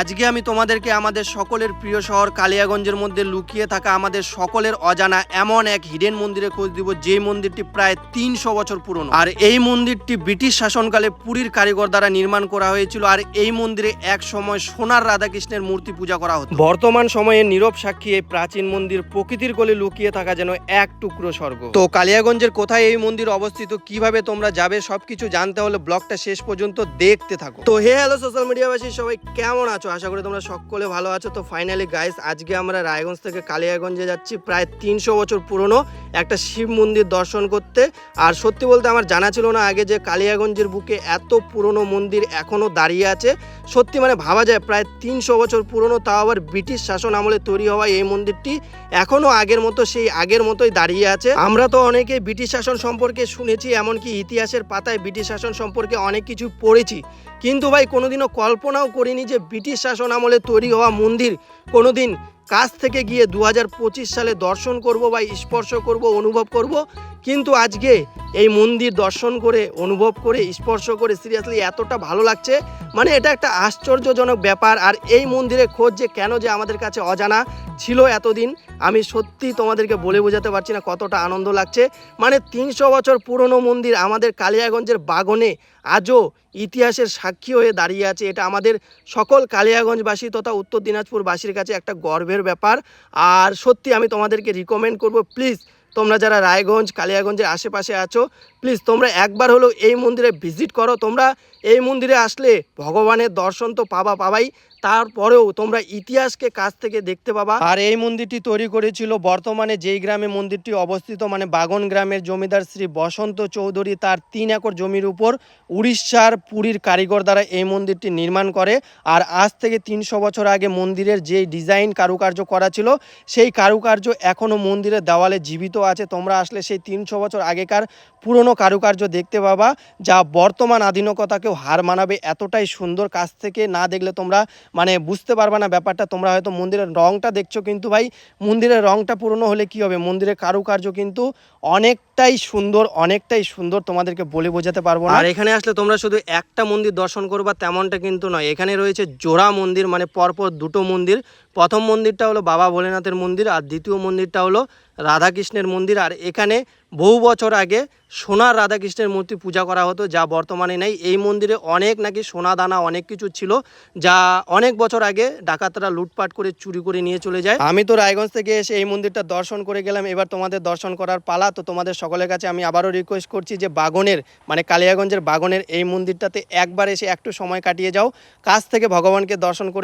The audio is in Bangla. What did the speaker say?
আজকে আমি তোমাদেরকে আমাদের সকলের প্রিয় শহর কালিয়াগঞ্জের মধ্যে লুকিয়ে থাকা আমাদের সকলের অজানা এমন এক হিডেন মন্দিরে খোঁজ দিব যে মন্দিরটি প্রায় তিনশো বছর পুরনো। আর এই মন্দিরটি ব্রিটিশ শাসনকালে পুরীর কারিগর দ্বারা নির্মাণ করা হয়েছিল, আর এই মন্দিরে এক সময় সোনার রাধাকৃষ্ণের মূর্তি পূজা করা হতো। বর্তমান সময়ে নীরব সাক্ষী এই প্রাচীন মন্দির প্রকৃতির কোলে লুকিয়ে থাকা যেন এক টুকরো স্বর্গ। তো কালিয়াগঞ্জের কোথায় এই মন্দির অবস্থিত, কীভাবে তোমরা যাবে, সবকিছু জানতে হলে ব্লগটা শেষ পর্যন্ত দেখতে থাকো। তো হে হ্যালো সোশ্যাল মিডিয়াবাসী সবাই কেমন আছো? আশা করি তোমরা সকলে ভালো আছো। তো ফাইনালি গাইস আজকে আমরা রায়গঞ্জ থেকে কালিয়াগঞ্জে যাচ্ছি। প্রায় তিনশো বছর পুরনো একটা শিব মন্দির দর্শন করতে। আর সত্যি বলতে আমার জানা ছিল না আগে যে কালিয়াগঞ্জের বুকে এত পুরনো মন্দির এখনও দাঁড়িয়ে আছে। সত্যি মানে ভাবা যায়, প্রায় তিনশো বছর পুরনো, তাও আবার ব্রিটিশ শাসন আমলে তৈরি হওয়া এই মন্দিরটি এখনও আগের মতো, সেই আগের মতোই দাঁড়িয়ে আছে। আমরা তো অনেকে ব্রিটিশ শাসন সম্পর্কে শুনেছি, এমনকি ইতিহাসের পাতায় ব্রিটিশ শাসন সম্পর্কে অনেক কিছু পড়েছি। কিন্তু ভাই, কোনোদিনও কল্পনাও করিনি যে ব্রিটিশ শাসন আমলে তৈরি হওয়া মন্দির। কোনো দিন কাছ থেকে গিয়ে দু সালে দর্শন করব বা স্পর্শ করব, অনুভব করব, কিন্তু আজকে এই মন্দির দর্শন করে, অনুভব করে, স্পর্শ করে সিরিয়াসলি এতটা ভালো লাগছে। মানে এটা একটা আশ্চর্যজনক ব্যাপার। আর এই মন্দিরের খোঁজ যে কেন যে আমাদের কাছে অজানা ছিল এতদিন, আমি সত্যি তোমাদেরকে বলে বোঝাতে পারছি না কতটা আনন্দ লাগছে। মানে তিনশো বছর পুরনো মন্দির আমাদের কালিয়াগঞ্জের বাগনে আজও ইতিহাসের সাক্ষী হয়ে দাঁড়িয়ে আছে। এটা আমাদের সকল কালিয়াগঞ্জবাসী তথা উত্তর দিনাজপুরবাসীর কাছে একটা গর্বের ব্যাপার। আর সত্যি আমি তোমাদেরকে রিকমেন্ড করব প্লিজ তোমরা যারা রায়গঞ্জ, কালিয়াগঞ্জের আশেপাশে আছো প্লিজ, তোমরা একবার হলেও এই মন্দিরে ভিজিট করো। তোমরা এই মন্দিরে আসলে ভগবানের দর্শন তো পাবা পাবাই, তারপরেও তোমরা ইতিহাসকে কাছ থেকে দেখতে পাবা। আর এই মন্দিরটি তৈরি করেছিল বর্তমানে যেই গ্রামে মন্দিরটি অবস্থিত মানে বাগন গ্রামের জমিদার শ্রী বসন্ত চৌধুরী তার তিন একর জমির উপর উড়িষ্যার পুরীর কারিগর দ্বারা এই মন্দিরটি নির্মাণ করে। আর আজ থেকে তিনশো বছর আগে মন্দিরের যে ডিজাইন কারুকার্য করা ছিল, সেই কারুকার্য এখনও মন্দিরের দেওয়ালে জীবিত আছে। তোমরা আসলে সেই তিনশো বছর আগেকার পুরনো কারুকার্য দেখতে পাবা, যা বর্তমান আধুনিকতাকেও হার মানাবে। এতটাই সুন্দর কাছ থেকে না দেখলে তোমরা মানে বুঝতে পারবে না ব্যাপারটা। তোমরা হয়তো মন্দিরের রংটা দেখছ কিন্তু ভাই, মন্দিরের রংটা পুরনো হলে কি হবে? মন্দিরের কারুকার্য কিন্তু অনেকটাই সুন্দর অনেকটাই সুন্দর তোমাদেরকে বলে বোঝাতে পারব আর এখানে আসলে তোমরা শুধু একটা মন্দির দর্শন করবা তেমনটা কিন্তু নয়। এখানে রয়েছে জোড়া মন্দির মানে পরপর দুটো মন্দির। প্রথম মন্দিরটা হলো বাবা ভোলেনাথের মন্দির, আর দ্বিতীয় মন্দিরটা হলো রাধাকৃষ্ণের মন্দির, আর এখানে বহু বছর আগে সোনার রাধাকৃষ্ণের মূর্তি পূজা করা হতো, যা বর্তমানে নেই। এই মন্দিরে অনেক নাকি সোনা দানা, অনেক কিছু ছিল, যা অনেক বছর আগে ডাকাতরা লুটপাট করে, চুরি করে নিয়ে চলে যায়। আমি তো রায়গঞ্জ থেকে এসে এই মন্দিরটা দর্শন করে গেলাম। এবার তোমাদের দর্শন করার পালা, তো তোমাদের সকলের কাছে আমি আবারও রিকোয়েস্ট করছি যে বাগনের মানে কালিয়াগঞ্জের বাগনের এই মন্দিরটাতে একবার এসে একটু সময় কাটিয়ে যাও। কাছ থেকে ভগবানকে দর্শন করে